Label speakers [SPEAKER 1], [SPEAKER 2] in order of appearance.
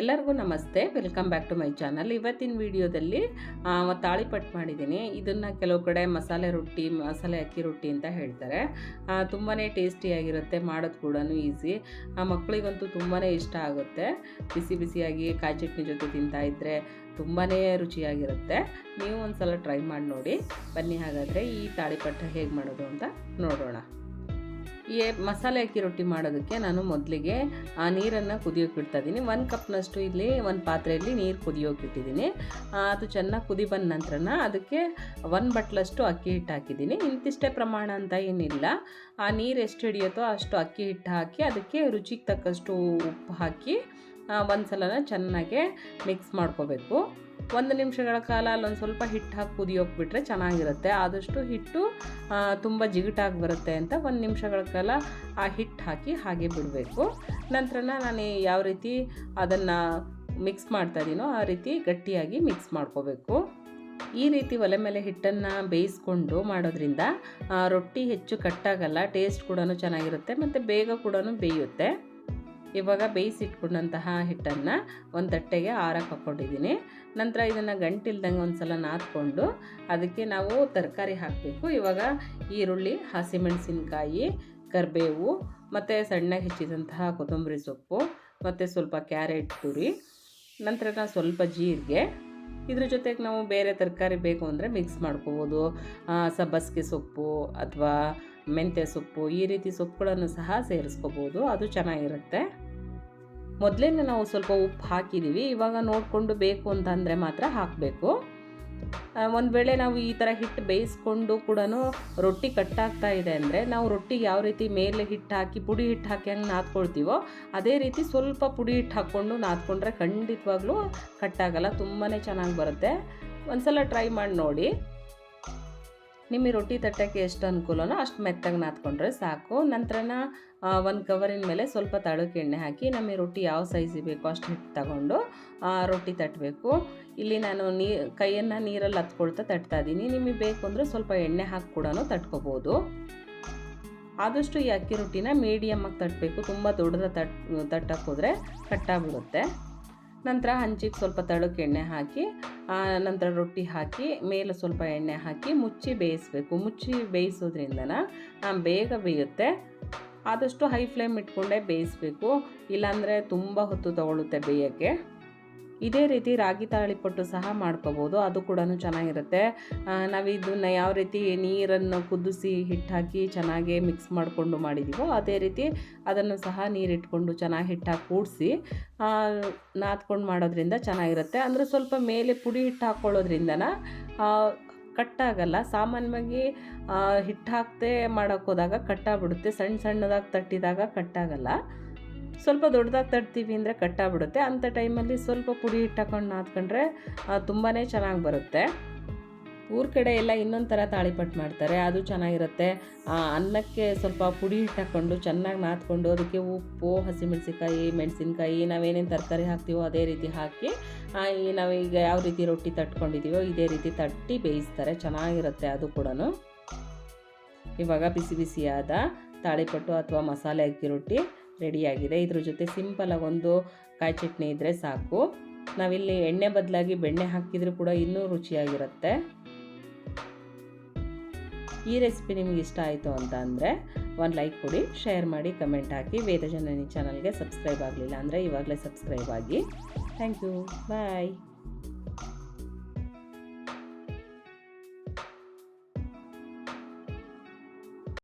[SPEAKER 1] ಎಲ್ಲರಿಗೂ ನಮಸ್ತೆ. Welcome back to my channel ಇವತ್ತಿನ ವಿಡಿಯೋದಲ್ಲಿ ತಾಳಿಪಟ್ಟು ಮಾಡಿದ್ದೀನಿ. ಇದನ್ನು ಕೆಲವು ಕಡೆ ಮಸಾಲೆ ರೊಟ್ಟಿ, ಮಸಾಲೆ ಅಕ್ಕಿ ರೊಟ್ಟಿ ಅಂತ ಹೇಳ್ತಾರೆ. ತುಂಬಾ ಟೇಸ್ಟಿಯಾಗಿರುತ್ತೆ ಮಾಡೋದು ಕೂಡ ಈಸಿ ಮಕ್ಕಳಿಗಂತೂ ತುಂಬಾ ಇಷ್ಟ ಆಗುತ್ತೆ. ಬಿಸಿ ಬಿಸಿಯಾಗಿ ಕಾಯಿ ಚಟ್ನಿ ಜೊತೆ ತಿಂತಾ ಇದ್ದರೆ ತುಂಬಾ ರುಚಿಯಾಗಿರುತ್ತೆ. ನೀವು ಒಂದು ಸಲ ಟ್ರೈ ಮಾಡಿ ನೋಡಿ. ಬನ್ನಿ ಹಾಗಾದರೆ ಈ ತಾಳಿಪಟ್ಟು ಹೇಗೆ ಮಾಡೋದು ಅಂತ ನೋಡೋಣ. ಈ ಮಸಾಲೆ ಅಕ್ಕಿ ರೊಟ್ಟಿ ಮಾಡೋದಕ್ಕೆ ನಾನು ಮೊದಲಿಗೆ, ಆ, ನೀರನ್ನು ಕುದಿಯೋಕೆ ಇಡ್ತಾ ಇದ್ದೀನಿ ಒಂದು ಕಪ್ನಷ್ಟು ಇಲ್ಲಿ, ಒಂದು ಪಾತ್ರೆಯಲ್ಲಿ ನೀರು ಕುದಿಯೋಕೆ ಇಟ್ಟಿದ್ದೀನಿ. ಅದು ಚೆನ್ನಾಗಿ ಕುದಿ ಬಂದ ನಂತರ ಅದಕ್ಕೆ ಒಂದು ಬಟ್ಲಷ್ಟು ಅಕ್ಕಿ ಹಿಟ್ಟು ಹಾಕಿದ್ದೀನಿ. ಇಂತಿಷ್ಟೇ ಪ್ರಮಾಣ ಅಂತ ಏನಿಲ್ಲ. ಆ, ನೀರು ಎಷ್ಟು ಹಿಡಿಯುತ್ತೋ ಅಷ್ಟು ಅಕ್ಕಿ ಹಿಟ್ಟು ಹಾಕಿ, ಅದಕ್ಕೆ ರುಚಿಗೆ ತಕ್ಕಷ್ಟು ಉಪ್ಪು ಹಾಕಿ ಒಂದು ಸಲನ ಚೆನ್ನಾಗೆ ಮಿಕ್ಸ್ ಮಾಡ್ಕೋಬೇಕು. ಒಂದು ನಿಮಿಷಗಳ ಕಾಲ ಅಲ್ಲೊಂದು ಸ್ವಲ್ಪ ಹಿಟ್ಟು ಹಾಕಿ ಕುದಿಯೋಕೆ ಬಿಟ್ಟರೆ ಚೆನ್ನಾಗಿರುತ್ತೆ. ಆದಷ್ಟು ಹಿಟ್ಟು ತುಂಬ ಜಿಗಟಾಗಿ ಬರುತ್ತೆ ಅಂತ ಒಂದು ನಿಮಿಷಗಳ ಕಾಲ ಆ ಹಿಟ್ಟು ಹಾಕಿ ಹಾಗೆ ಬಿಡಬೇಕು. ನಂತರ ನಾನು ಯಾವ ರೀತಿ ಅದನ್ನು ಮಿಕ್ಸ್ ಮಾಡ್ತಾ ಇದ್ದೀನೋ ಆ ರೀತಿ ಗಟ್ಟಿಯಾಗಿ ಮಿಕ್ಸ್ ಮಾಡ್ಕೋಬೇಕು. ಈ ರೀತಿ ಒಲೆ ಮೇಲೆ ಹಿಟ್ಟನ್ನು ಬೇಯಿಸ್ಕೊಂಡು ಮಾಡೋದ್ರಿಂದ ರೊಟ್ಟಿ ಹೆಚ್ಚು ಕಟ್ಟಾಗಲ್ಲ ಟೇಸ್ಟ್ ಕೂಡ ಚೆನ್ನಾಗಿರುತ್ತೆ, ಮತ್ತು ಬೇಗ ಕೂಡ ಬೇಯುತ್ತೆ. ಇವಾಗ ಬೇಯಿಸಿಟ್ಕೊಂಡಂತಹ ಹಿಟ್ಟನ್ನು ಒಂದು ತಟ್ಟೆಗೆ ಆರಕ್ಕೆ ಹಾಕ್ಕೊಂಡಿದ್ದೀನಿ ನಂತರ ಇದನ್ನು ಗಂಟಿಲ್ದಂಗೆ ಒಂದು ಸಲ ನಾದ್ಕೊಂಡು ಅದಕ್ಕೆ ನಾವು ತರಕಾರಿ ಹಾಕಬೇಕು. ಇವಾಗ ಈರುಳ್ಳಿ, ಹಸಿಮೆಣಸಿನ್ಕಾಯಿ, ಕರಿಬೇವು ಮತ್ತು ಸಣ್ಣಗೆ ಹೆಚ್ಚಿದಂತಹ ಕೊತ್ತಂಬರಿ ಸೊಪ್ಪು ಮತ್ತು ಸ್ವಲ್ಪ ಕ್ಯಾರೆಟ್ ತುರಿ, ನಂತರ ಸ್ವಲ್ಪ ಜೀರಿಗೆ. ಇದ್ರ ಜೊತೆಗೆ ನಾವು ಬೇರೆ ತರಕಾರಿ ಬೇಕು ಅಂದರೆ ಮಿಕ್ಸ್ ಮಾಡ್ಕೋಬೋದು. ಸಬ್ಬಸ್ಗೆ ಸೊಪ್ಪು ಅಥವಾ ಮೆಂತ್ಯ ಸೊಪ್ಪು ಈ ರೀತಿ ಸೊಪ್ಪುಗಳನ್ನು ಸಹ ಸೇರಿಸ್ಕೋಬೋದು. ಅದು ಚೆನ್ನಾಗಿರುತ್ತೆ. ಮೊದಲೇ ನಾವು ಸ್ವಲ್ಪ ಉಪ್ಪು ಹಾಕಿದ್ದೀವಿ. ಇವಾಗ ನೋಡಿಕೊಂಡು ಬೇಕು ಅಂತಂದರೆ ಮಾತ್ರ ಹಾಕಬೇಕು. ಒಂದು ವೇಳೆ ನಾವು ಈ ಥರ ಹಿಟ್ಟು ಬೇಯಿಸ್ಕೊಂಡು ಕೂಡ ರೊಟ್ಟಿ ಕಟ್ಟಾಗ್ತಾ ಇದೆ ಅಂದರೆ ನಾವು ರೊಟ್ಟಿಗೆ ಯಾವ ರೀತಿ ಮೇಲೆ ಹಿಟ್ಟು ಹಾಕಿ, ಪುಡಿ ಹಿಟ್ಟು ಹಾಕಿ ಹಂಗೆ ನಾದ್ಕೊಳ್ತೀವೋ, ಅದೇ ರೀತಿ ಸ್ವಲ್ಪ ಪುಡಿ ಹಿಟ್ಟು ಹಾಕ್ಕೊಂಡು ನಾದ್ಕೊಂಡ್ರೆ ಖಂಡಿತವಾಗ್ಲೂ ಕಟ್ಟಾಗಲ್ಲ. ತುಂಬಾ ಚೆನ್ನಾಗಿ ಬರುತ್ತೆ. ಒಂದು ಸಲ ಟ್ರೈ ಮಾಡಿ ನೋಡಿ. ನಿಮಗೆ ರೊಟ್ಟಿ ತಟ್ಟಕ್ಕೆ ಎಷ್ಟು ಅನುಕೂಲನೋ ಅಷ್ಟು ಮೆತ್ತಗೆ ನಾದ್ಕೊಂಡ್ರೆ ಸಾಕು. ನಂತರನ ಒಂದು ಕವರಿನ ಮೇಲೆ ಸ್ವಲ್ಪ ತಳಕ್ಕೆ ಎಣ್ಣೆ ಹಾಕಿ ನಮಗೆ ರೊಟ್ಟಿ ಯಾವ ಸೈಜಿಗೆ ಬೇಕೋ ಅಷ್ಟು ಹಿಟ್ಟು ತಗೊಂಡು ರೊಟ್ಟಿ ತಟ್ಟಬೇಕು. ಇಲ್ಲಿ ನಾನು ನೀ, ಕೈಯನ್ನು ನೀರಲ್ಲಿ ಹತ್ಕೊಳ್ತಾ ತಟ್ತಾ ಇದ್ದೀನಿ. ನಿಮಗೆ ಬೇಕು ಅಂದರೆ ಸ್ವಲ್ಪ ಎಣ್ಣೆ ಹಾಕಿ ಕೂಡ ತಟ್ಕೋಬೋದು. ಆದಷ್ಟು ಈ ಅಕ್ಕಿ ರೊಟ್ಟಿನ ಮೀಡಿಯಮ್ಮಾಗಿ ತಟ್ಟಬೇಕು ತುಂಬ ದೊಡ್ಡದ ತಟ್, ತಟ್ಟಕ್ಕೆ ಹೋದರೆ ಕಟ್ಟಾಗ್ಬಿಡುತ್ತೆ ನಂತರ ಹಂಚಿಗೆ ಸ್ವಲ್ಪ ತಳಕ್ಕೆ ಎಣ್ಣೆ ಹಾಕಿ ನಂತರ ರೊಟ್ಟಿ ಹಾಕಿ, ಮೇಲೆ ಸ್ವಲ್ಪ ಎಣ್ಣೆ ಹಾಕಿ ಮುಚ್ಚಿ ಬೇಯಿಸಬೇಕು. ಮುಚ್ಚಿ ಬೇಯಿಸೋದ್ರಿಂದನ ಬೇಗ ಬೇಯುತ್ತೆ. ಆದಷ್ಟು ಹೈ ಫ್ಲೇಮ್ ಇಟ್ಕೊಂಡೇ ಬೇಯಿಸಬೇಕು. ಇಲ್ಲಾಂದರೆ ತುಂಬ ಹೊತ್ತು ತಗೊಳ್ಳುತ್ತೆ ಬೇಯೋಕ್ಕೆ. ಇದೇ ರೀತಿ ರಾಗಿ ತಾಳಿಪಟ್ಟು ಸಹ ಮಾಡ್ಕೋಬೋದು. ಅದು ಕೂಡ ಚೆನ್ನಾಗಿರುತ್ತೆ. ನಾವು ಇದನ್ನು ಯಾವ ರೀತಿ ನೀರನ್ನು ಕುದಿಸಿ ಹಿಟ್ಟು ಹಾಕಿ ಚೆನ್ನಾಗಿ ಮಿಕ್ಸ್ ಮಾಡಿಕೊಂಡು ಮಾಡಿದ್ದೀವೋ ಅದೇ ರೀತಿ ಅದನ್ನು ಸಹ ನೀರಿಟ್ಕೊಂಡು ಚೆನ್ನಾಗಿ ಹಿಟ್ಟಾಗಿ ಕೂಡಿಸಿ ನಾದ್ಕೊಂಡು ಮಾಡೋದ್ರಿಂದ ಚೆನ್ನಾಗಿರುತ್ತೆ. ಅಂದರೆ ಸ್ವಲ್ಪ ಮೇಲೆ ಪುಡಿ ಹಿಟ್ಟು ಹಾಕ್ಕೊಳ್ಳೋದ್ರಿಂದನ ಕಟ್ಟಾಗಲ್ಲ. ಸಾಮಾನ್ಯವಾಗಿ ಹಿಟ್ಟು ಹಾಕದೆ ಮಾಡೋಕ್ಕೋದಾಗ ಕಟ್ಟಾಗ್ಬಿಡುತ್ತೆ. ಸಣ್ಣ ಸಣ್ಣದಾಗಿ ತಟ್ಟಿದಾಗ ಕಟ್ಟಾಗಲ್ಲ. ಸ್ವಲ್ಪ ದೊಡ್ಡದಾಗಿ ತಟ್ತೀವಿ ಅಂದರೆ ಕಟ್ಟಾಗ್ಬಿಡುತ್ತೆ. ಅಂಥ ಟೈಮಲ್ಲಿ ಸ್ವಲ್ಪ ಪುಡಿ ಹಿಟ್ಟು ನಾದ್ಕೊಂಡ್ರೆ ತುಂಬಾ ಚೆನ್ನಾಗಿ ಬರುತ್ತೆ. ಊರ ಕಡೆ ಎಲ್ಲ ಇನ್ನೊಂದು ಥರ ತಾಳಿಪಟ್ಟು ಮಾಡ್ತಾರೆ. ಅದು ಚೆನ್ನಾಗಿರುತ್ತೆ. ಅನ್ನಕ್ಕೆ ಸ್ವಲ್ಪ ಪುಡಿ ಹಿಟ್ಟು ಚೆನ್ನಾಗಿ ನಾದ್ಕೊಂಡು ಅದಕ್ಕೆ ಉಪ್ಪು, ಹಸಿಮೆಣಸಿನ್ಕಾಯಿ, ಮೆಣಸಿನ್ಕಾಯಿ, ನಾವೇನೇನು ತರಕಾರಿ ಹಾಕ್ತೀವೋ ಅದೇ ರೀತಿ ಹಾಕಿ ಈ ನಾವೀಗ ಯಾವ ರೀತಿ ರೊಟ್ಟಿ ತಟ್ಕೊಂಡಿದ್ದೀವೋ ಇದೇ ರೀತಿ ತಟ್ಟಿ ಬೇಯಿಸ್ತಾರೆ. ಚೆನ್ನಾಗಿರುತ್ತೆ ಅದು ಕೂಡ ಇವಾಗ ಬಿಸಿ ಬಿಸಿಯಾದ ತಾಳಿಪಟ್ಟು ಅಥವಾ ಮಸಾಲೆ ಅಕ್ಕಿ ರೊಟ್ಟಿ ರೆಡಿಯಾಗಿದೆ. ಇದ್ರ ಜೊತೆ ಸಿಂಪಲಾಗಿ ಒಂದು ಕಾಯಿ ಚಟ್ನಿ ಇದ್ದರೆ ಸಾಕು. ನಾವಿಲ್ಲಿ ಎಣ್ಣೆ ಬದಲಾಗಿ ಬೆಣ್ಣೆ ಹಾಕಿದರೂ ಕೂಡ ಇನ್ನೂ ರುಚಿಯಾಗಿರುತ್ತೆ. ಈ ರೆಸಿಪಿ ನಿಮ್ಗೆ ಇಷ್ಟ ಆಯಿತು ಅಂತ ಅಂದರೆ ಒಂದು ಲೈಕ್ ಕೊಡಿ, ಶೇರ್ ಮಾಡಿ, ಕಮೆಂಟ್ ಹಾಕಿ. ವೇದಜನನಿ ಚಾನಲ್ಗೆ ಸಬ್ಸ್ಕ್ರೈಬ್ ಆಗಲಿಲ್ಲ ಅಂದರೆ ಇವಾಗಲೇ ಸಬ್ಸ್ಕ್ರೈಬ್ ಆಗಿ. Thank you. ಬಾಯ್.